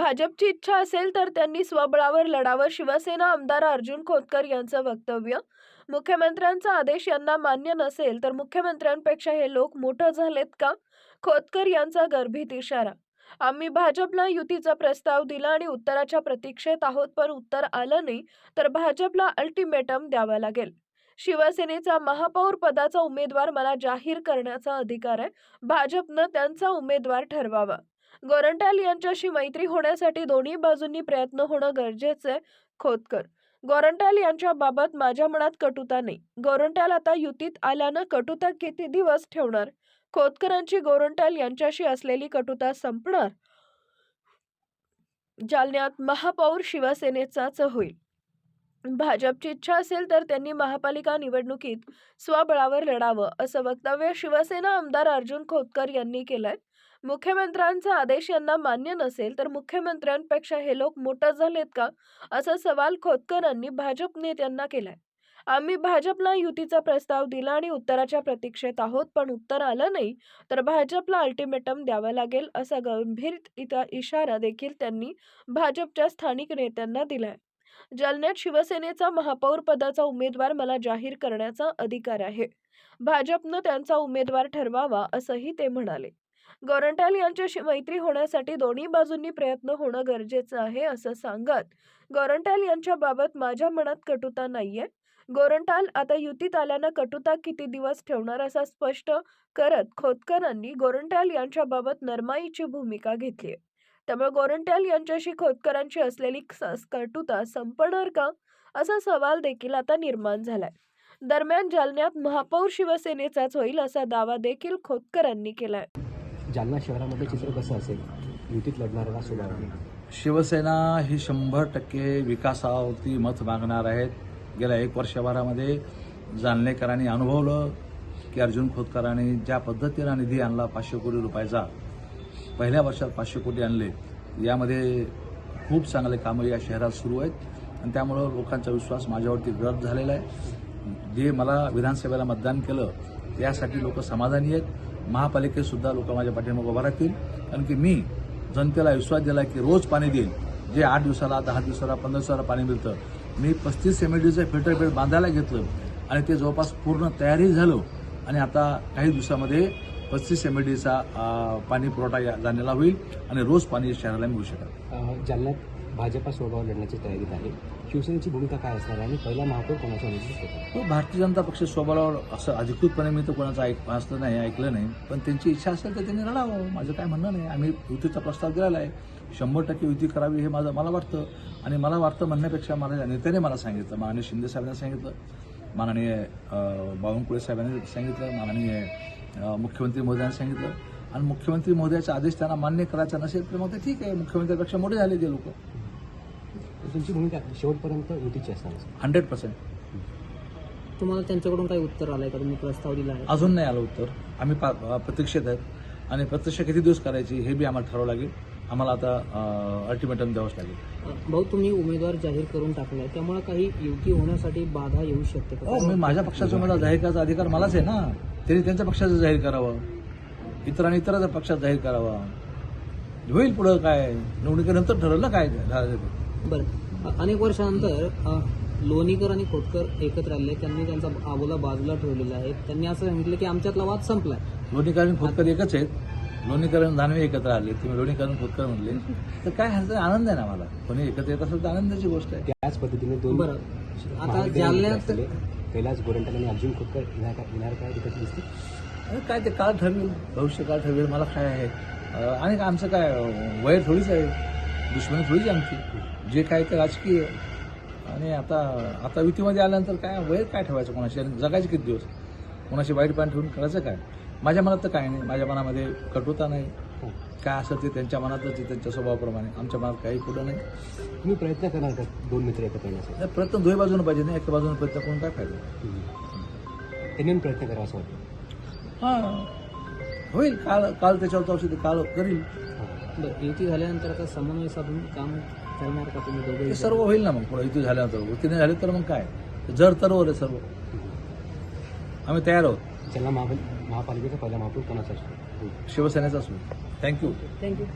भाजपची इच्छा असेल तर त्यांनी स्वबळावर लढावं. शिवसेना आमदार अर्जुन खोतकर यांचं वक्तव्य. मुख्यमंत्र्यांचा आदेश यांना मान्य नसेल तर मुख्यमंत्र्यांपेक्षा हे लोक मोठं झालेत का? खोतकर यांचा गर्भित इशारा. आम्ही भाजपला युतीचा प्रस्ताव दिला आणि उत्तराच्या प्रतीक्षेत आहोत पण उत्तर आलं नाही तर भाजपला अल्टिमेटम द्यावा लागेल. शिवसेनेचा महापौर पदाचा उमेदवार मला जाहीर करण्याचा अधिकार आहे. भाजपनं त्यांचा उमेदवार ठरवावा. गोरंट्याल यांच्याशी मैत्री होण्यासाठी दोन्ही बाजूंनी प्रयत्न होणं गरजेचं आहे खोतकर. गोरंट्याल यांच्या बाबत माझ्या मनात कटुता नाही. गोरंट्याल आता युतीत आल्यानं कटुता किती दिवस ठेवणार? खोतकरांची गोरंट्याल यांच्याशी असलेली कटुता संपणार? जालन्यात महापौर शिवसेनेचाच होईल. भाजपची इच्छा असेल तर त्यांनी महापालिका निवडणुकीत स्वबळावर लढावं असं वक्तव्य शिवसेना आमदार अर्जुन खोतकर यांनी केलंय. मुख्यमंत्र्यांचा आदेश यांना मान्य नसेल तर मुख्यमंत्र्यांपेक्षा हे लोक मोठं झालेत का? असा सवाल खोतकरांनी भाजप नेत्यांना केलाय. आम्ही भाजपला युतीचा प्रस्ताव दिला आणि उत्तराच्या प्रतीक्षेत आहोत पण उत्तर आलं नाही तर भाजपला अल्टिमेटम द्यावा लागेल असा गंभीर इशारा देखील त्यांनी भाजपच्या स्थानिक नेत्यांना दिलाय. जालन्यात शिवसेनेचा महापौर पदाचा उमेदवार मला जाहीर करण्याचा अधिकार आहे. भाजपनं त्यांचा उमेदवार ठरवावा असंही ते म्हणाले. गोरंट्याल यांच्याशी मैत्री होण्यासाठी दोन्ही बाजूंनी प्रयत्न होणं गरजेचं आहे असं सांगत गोरंट्याल यांच्या बाबत माझ्या मनात कटुता नाहीये. गोरंटाल आता युतीत आल्यानं कटुता किती दिवस ठेवणार असा स्पष्ट करत खोतकरांनी गोरंट्याल यांच्या बाबत नरमाईची भूमिका घेतली त्यामुळे गोरंट्याल यांच्याशी खोतकरांची असलेली कटुता संपणार का? असा सवाल देखील आता निर्माण झालाय. दरम्यान जालन्यात महापौर शिवसेनेचाच होईल असा दावा देखील खोतकरांनी केलाय. जालना शहरामध्ये चित्र कसं असेल? युतीत लढणाऱ्याला सुधारणा शिवसेना ही शंभर टक्के विकासावरती मत मागणार आहेत. गेल्या एक वर्षभरामध्ये जालनेकरांनी अनुभवलं की अर्जुन खोतकरांनी ज्या पद्धतीनं निधी आणला पाचशे कोटी रुपयाचा पहिल्या वर्षात पाचशे कोटी आणले यामध्ये खूप चांगले कामं या शहरात सुरू आहेत. आणि त्यामुळं लोकांचा विश्वास माझ्यावरती गत झालेला आहे. जे मला विधानसभेला मतदान केलं त्यासाठी लोक समाधानी आहेत. महापालिकेतसुद्धा लोक माझ्या पाठीमागे उभा राहतील. कारण की मी जनतेला विश्वास दिला की रोज पाणी देईल. जे आठ दिवसाला दहा दिवसाला पंधरा दिवसाला पाणी मिळतं. मी पस्तीस एम एल डीचं फिल्टर बेड बांधायला घेतलं आणि ते जवळपास पूर्ण तयारी झालं. आणि आता काही दिवसामध्ये पस्तीस एम एल डीचा पाणी पुरवठा या- होईल आणि रोज पाणी शहराला मिळू शकेल. जालन्यात भाजपा स्वभाव लढण्याची तयारीत आहे. शिवसेनेची भूमिका काय असणार आणि पहिला महापौर कोणाचा तो हो, भारतीय जनता पक्ष स्वभावावर असं अधिकृतपणे मी तर कोणाचं ऐक वाचलं नाही ऐकलं नाही. पण त्यांची इच्छा असेल तर त्यांनी लढावं. माझं काय म्हणणं नाही. आम्ही युतीचा प्रस्ताव दिलेला आहे. शंभर टक्के युती करावी हे माझं मला वाटतं. आणि मला वाटतं म्हणण्यापेक्षा मला नेत्याने मला सांगितलं माननीय शिंदे साहेबांनी सांगितलं माननीय बावनकुळे साहेबांनी सांगितलं माननीय मुख्यमंत्री महोदयांनी सांगितलं. आणि मुख्यमंत्री महोदयाचा आदेश त्यांना मान्य करायचा नसेल तर मग ते ठीक आहे. मुख्यमंत्र्यापेक्षा मोठे झाले ते लोक. तुमची भूमिका शेवटपर्यंत युतीची असणार. Hundred percent. तुम्हाला त्यांच्याकडून काही उत्तर आलंय का? तुम्ही प्रस्ताव दिला आहे. अजून नाही आलं उत्तर. आम्ही पा प्रतीक्षेत आहेत. आणि प्रत्यक्ष किती दिवस करायची हे बी आम्हाला ठरावं लागेल. आम्हाला आता अल्टिमेटम द्यावंच लागेल. भाऊ तुम्ही उमेदवार जाहीर करून टाकलाय. त्यामुळे काही युती होण्यासाठी बाधा येऊ शकते का? हो मी माझ्या पक्षाचा मला जाहीर करायचा अधिकार मलाच आहे ना. त्यांनी त्यांच्या पक्षाचं जाहीर करावं. इतरांनी इतरांच्या पक्षात जाहीर करावा. होईल पुढं काय? निवडणुकीनंतर ठरवलं काय? झालं ते. बरं. अनेक वर्षानंतर लोणीकर आणि खोतकर एकत्र आले. त्यांनी त्यांचा आबोला बाजूला ठेवलेला आहे. त्यांनी असं सांगितलं की आमच्यातला वाद संपलाय. लोणीकरण खोतकर एकच आहेत. लोणीकरण दानवे एकत्र आले. तुम्ही लोणीकरण खोतकर म्हणले. तर काय ह्याचा आनंद आहे ना मला. कोणी एकत्र येत असेल तर आनंदाची गोष्ट आहे. त्याच पद्धतीने दोन बरं. आता जालन्यात कैलास गोरंट्याल आणि अर्जुन खोतकर येणार काय तिकडे दिसते? काय ते काळ ठरवेल. भविष्य काळ ठरवेल. मला काय आहे? आणि काय आमचं काय वय थोडीच आहे. दुश्मनी थोडीच आहे आमची जे काय ते राजकीय. आणि आता आता युतीमध्ये आल्यानंतर काय वय काय ठेवायचं कोणाशी? आणि जगायचे किती दिवस? कोणाशी वाईट पाणी ठेवून करायचं काय? माझ्या मनात तर काय नाही. माझ्या मनामध्ये कटुता नाही. काय असेल ते त्यांच्या मनातच आहे, त्यांच्या स्वभावाप्रमाणे. आमच्या मनात काही कुठं नाही. तुम्ही प्रयत्न करणार का दोन मित्र एकत्र येण्यासाठी? नाही, प्रयत्न दोन्ही बाजूने पाहिजे नाही एका बाजूने प्रयत्न करून काय फायदा? त्यांनी प्रयत्न करावा असं वाटतं. हां. होईल. काल काल त्याच्यावर औषधी काल करील. बरं युती झाल्यानंतर आता समन्वय साधून काम करणार का तुम्ही दोघे सर्व होईल ना मग पुढे युती झाल्यानंतर. युतीने झाले तर मग काय? जर तर आहे सर्व. आम्ही तयार आहोत. ज्यांना महापाल महापालिकेचा पहिला महापौर कोणाचा असतो? शिवसेनेचा असू. Thank you thank you